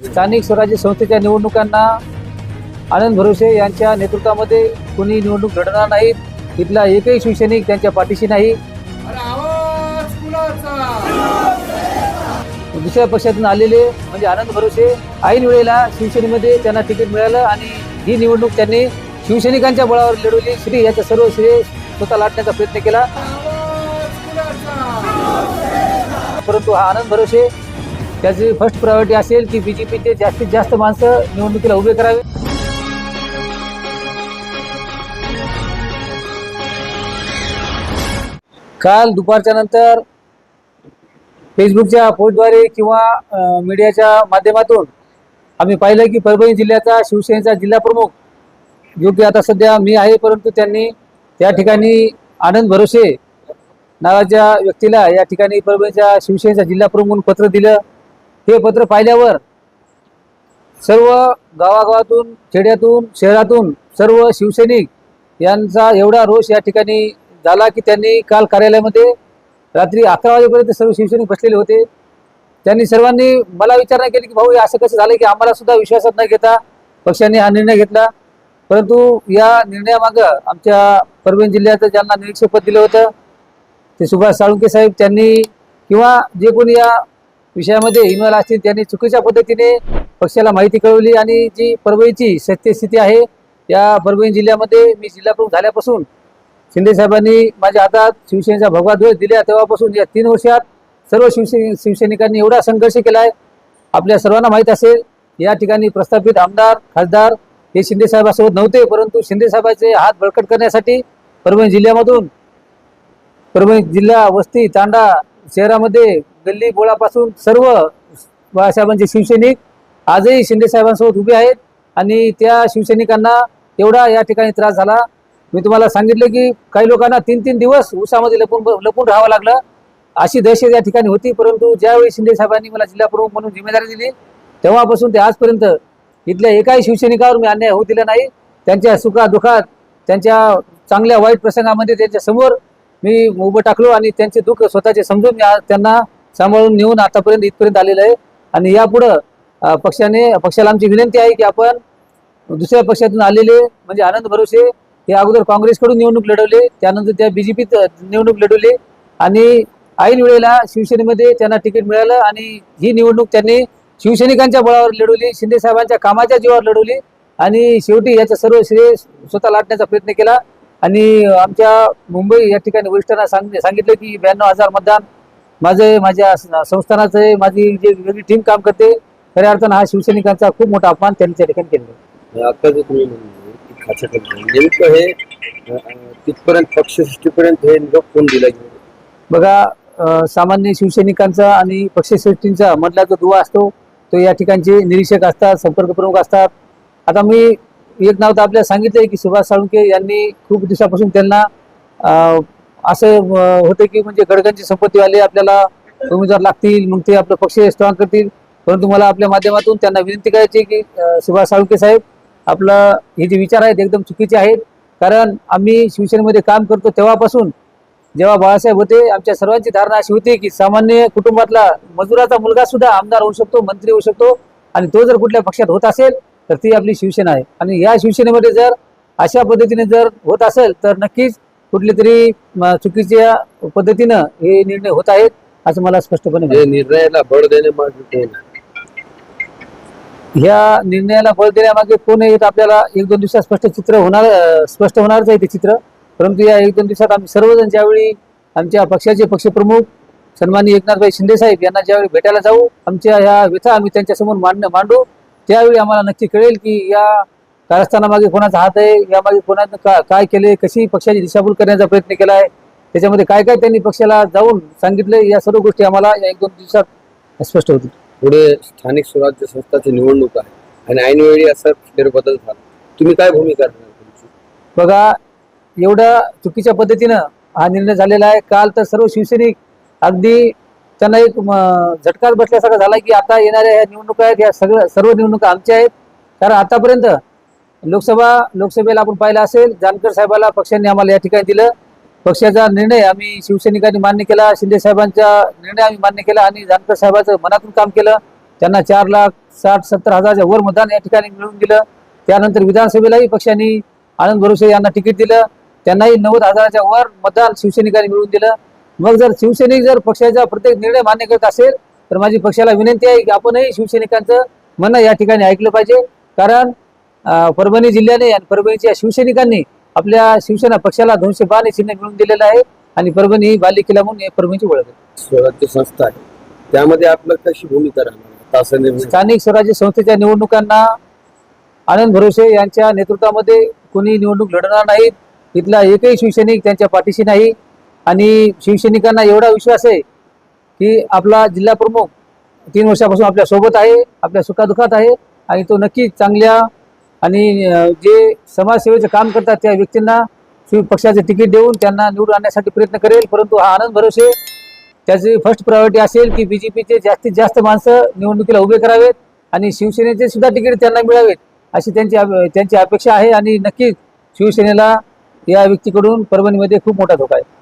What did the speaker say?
स्थानिक स्वराज्य संस्थेच्या निवडणुकांना आनंद भरोसे यांच्या नेतृत्वामध्ये कोणी निवडणूक लढणार नाहीत इथला एकही शिवसैनिक त्यांच्या पाठीशी नाही. दुसऱ्या पक्षातून आलेले म्हणजे आनंद भरोसे ऐन वेळेला शिवसेनेमध्ये त्यांना तिकीट मिळालं आणि ही निवडणूक त्यांनी शिवसैनिकांच्या बळावर लढवली. श्री याचा सर्व श्रेय स्वतः लाटण्याचा प्रयत्न केला. परंतु हा आनंद भरोसे त्याची फर्स्ट प्रायोरिटी असेल की बी जे पीचे जास्तीत जास्त माणसं निवडणुकीला उभे करावे. काल दुपारच्या नंतर फेसबुकच्या पोस्टद्वारे किंवा मीडियाच्या माध्यमातून आम्ही पाहिलं की परभणी जिल्ह्याचा शिवसेनेचा जिल्हा प्रमुख जो की आता सध्या मी आहे परंतु त्यांनी त्या ठिकाणी आनंद भरोसे नावाच्या व्यक्तीला या ठिकाणी परभणीच्या शिवसेनेचा जिल्हा प्रमुख म्हणून पत्र दिलं. हे पत्र पाहिल्यावर सर्व गावागावातून खेड्यातून शहरातून सर्व शिवसैनिक यांचा एवढा रोष या ठिकाणी झाला की त्यांनी काल कार्यालयामध्ये रात्री अकरा वाजेपर्यंत सर्व शिवसैनिक बसलेले होते. त्यांनी सर्वांनी मला विचारणा केली की भाऊ हे असं कसं झालं की आम्हाला सुद्धा विश्वासात न घेता पक्षाने हा निर्णय घेतला? परंतु या निर्णयामागं आमच्या परभणी जिल्ह्याचं ज्यांना निरीक्षकपद दिलं होतं ते सुभाष साळुंके साहेब त्यांनी किंवा जे कोणी या विषयामध्ये इन्व्हॉल्व असतील त्यांनी चुकीच्या पद्धतीने पक्षाला माहिती कळवली आणि जी परभणीची सत्यस्थिती आहे या परभणी जिल्ह्यामध्ये मी जिल्हा प्रमुख झाल्यापासून शिंदे साहेबांनी माझ्या हातात शिवसेनेचा भगवा ध्वज दिला तेव्हापासून या तीन वर्षात सर्व शिवसे शिवसैनिकांनी एवढा संघर्ष केला आहे. आपल्या सर्वांना माहीत असेल या ठिकाणी प्रस्थापित आमदार खासदार हे शिंदेसाहेबासोबत नव्हते परंतु शिंदेसाहेबांचे हात बळकट करण्यासाठी परभणी जिल्ह्यामधून परभणी जिल्हा वस्ती तांडा शहरामध्ये गल्ली बोळापासून सर्व बाळासाहेबांचे शिवसैनिक आजही शिंदे साहेबांसोबत उभे आहेत आणि त्या शिवसैनिकांना एवढा या ठिकाणी त्रास झाला. मी तुम्हाला सांगितलं की काही लोकांना तीन तीन दिवस उसामध्ये लपून लपून राहावं लागलं. अशी दहशत या ठिकाणी होती परंतु ज्यावेळी शिंदे साहेबांनी मला जिल्हा प्रमुख म्हणून जिम्मेदारी दिली तेव्हापासून ते आजपर्यंत इथल्या एकाही शिवसैनिकावर मी अन्याय होऊ दिला नाही. त्यांच्या सुखादुखात त्यांच्या चांगल्या वाईट प्रसंगामध्ये त्यांच्यासमोर मी उभं टाकलो आणि त्यांचे दुःख स्वतःचे समजून त्यांना सांभाळून नेऊन आतापर्यंत इथपर्यंत आलेलं आहे. आणि यापुढं पक्षाने पक्षाला आमची विनंती आहे की आपण दुसऱ्या पक्षातून आलेले म्हणजे आनंद भरोसे हे अगोदर काँग्रेसकडून निवडणूक लढवले त्यानंतर त्या बीजेपीत निवडणूक लढवली. आणि ऐन वेळेला शिवसेनेमध्ये त्यांना तिकीट मिळालं आणि ही निवडणूक त्यांनी शिवसैनिकांच्या बळावर लढवली शिंदेसाहेबांच्या कामाच्या जीवावर लढवली आणि शेवटी याचं सर्व श्रेय स्वतः लाटण्याचा प्रयत्न केला. आणि आमच्या मुंबई या ठिकाणी वरिष्ठांना सांग सांगितलं की ब्याण्णव हजार मतदान माझं माझ्या संस्थानाचं माझी जी वेगळी टीम काम करते खऱ्या अर्थानं हा शिवसैनिकांचा खूप मोठा अपमान त्यांनी त्या ठिकाणी केलेला आहे. आता जे तुम्ही नेमकं हे तिथपर्यंत पक्षसृष्टीपर्यंत हे नेमकं कोण दिला बघा सामान्य शिवसैनिकांचा आणि पक्षश्रेष्ठींचा मधला जो दुवा असतो तो या ठिकाणचे निरीक्षक असतात संपर्क प्रमुख असतात आता मी एक नाव तर आपल्याला सांगितलंय की सुभाष साळुंके यांनी खूप दिवसापासून त्यांना असं होते होतं की म्हणजे गडगांची संपत्ती आली आपल्याला उमेदवार लागतील मग ते आपलं पक्ष स्ट्रॉंग करतील. परंतु मला आपल्या माध्यमातून त्यांना विनंती करायची की सुभाष साळुंके साहेब आपला हे जे विचार आहेत एकदम चुकीचे आहेत. कारण आम्ही शिवसेनेमध्ये काम करतो तेव्हापासून. जेव्हा बाळासाहेब होते आमच्या सर्वांची धारणा अशी होती की सामान्य कुटुंबातला मजुराचा मुलगा सुद्धा आमदार होऊ शकतो मंत्री होऊ शकतो. आणि तो जर कुठल्या पक्षात होत असेल तर ती आपली शिवसेना आहे. आणि या शिवसेनेमध्ये जर अशा पद्धतीने जर होत असेल तर नक्कीच कुठली तरी चुकीच्या पद्धतीनं हे निर्णय होत आहेत असं मला स्पष्टपणे हे. निर्णयाला बळ देण्यामागे? ह्या निर्णयाला बळ देण्यामागे कोण तर आपल्याला एक दोन दिवसात स्पष्ट चित्र होणार स्पष्ट होणारच आहे ते चित्र परंतु या एक दोन दिवसात आम्ही सर्वजण ज्यावेळी आमच्या पक्षाचे पक्षप्रमुख सन्माननीय एकनाथभाई शिंदे साहेब यांना ज्यावेळी भेटायला जाऊ आमच्या ह्या व्यथा आम्ही त्यांच्यासमोर मांड मांडू त्यावेळी आम्हाला नक्की कळेल की या कारस्थानामागे कोणाचा हात आहे यामागे कोणानं का काय केले कशी पक्षाची दिशाभूल करण्याचा प्रयत्न केला आहे त्याच्यामध्ये काय काय त्यांनी पक्षाला जाऊन सांगितले या सर्व गोष्टी आम्हाला या एक दोन दिवसात स्पष्ट होतील. पुढे स्थानिक स्वराज्य संस्थाची निवडणूक आहे आणि ऐनवेळी असा फेरबदल झाला. तुम्ही काय भूमिका बघा एवढ्या चुकीच्या पद्धतीनं हा निर्णय झालेला आहे. काल तर सर्व शिवसैनिक अगदी त्यांना एक झटकाच बसल्यासारखा झाला की आता येणाऱ्या ह्या निवडणुका आहेत ह्या सगळ्या सर्व निवडणुका आमच्या आहेत. कारण आतापर्यंत लोकसभा लोकसभेला आपण पाहिलं असेल जानकर साहेबाला पक्षांनी आम्हाला या ठिकाणी दिलं. पक्षाचा निर्णय आम्ही शिवसैनिकांनी मान्य केला शिंदे साहेबांचा निर्णय आम्ही मान्य केला आणि जानकर साहेबांचं मनातून काम केलं. त्यांना चार लाख साठ सत्तर हजारच्या वर मतदान या ठिकाणी मिळवून दिलं. त्यानंतर विधानसभेलाही पक्षांनी आनंद भरोसे यांना तिकीट दिलं. त्यांनाही नव्वद हजाराच्या वर मतदान शिवसैनिकांनी मिळवून दिलं. मग जर शिवसैनिक जर पक्षाचा प्रत्येक निर्णय मान्य करत असेल तर माझी पक्षाला विनंती आहे की आपणही शिवसैनिकांचं म्हणणं या ठिकाणी ऐकलं पाहिजे. कारण परभणी जिल्ह्याने आणि परभणीच्या शिवसैनिकांनी आपल्या शिवसेना पक्षाला दोनशे बावन्न चिन्ह मिळवून दिलेलं आहे आणि परभणी ही बाली किल्ला म्हणून परभणीची ओळख आहे. स्वराज्य संस्था आहे. त्यामध्ये आपलं कशी भूमिका राहणार? स्थानिक स्वराज्य संस्थेच्या निवडणुकांना आनंद भरोसे यांच्या नेतृत्वामध्ये कोणी निवडणूक लढणार नाहीत इथला एकही शिवसैनिक त्यांच्या पाठीशी नाही. आणि शिवसैनिकांना एवढा विश्वास आहे की आपला जिल्हा प्रमुख तीन वर्षापासून आपल्यासोबत आहे आपल्या सुखादुखात आहे आणि तो नक्कीच चांगल्या आणि जे समाजसेवेचं काम करतात त्या व्यक्तींना पक्षाचे तिकीट देऊन त्यांना निवडून आणण्यासाठी प्रयत्न करेल परंतु हा आनंद भरोसे त्याची फर्स्ट प्रायोरिटी असेल की बी जे पीचे जास्तीत जास्त माणसं निवडणुकीला उभे करावेत आणि शिवसेनेचे सुद्धा तिकीट त्यांना मिळावेत अशी त्यांची त्यांची अपेक्षा आहे. आणि नक्कीच शिवसेनेला या व्यक्तीकडून परभणीमध्ये खूप मोठा धोका आहे.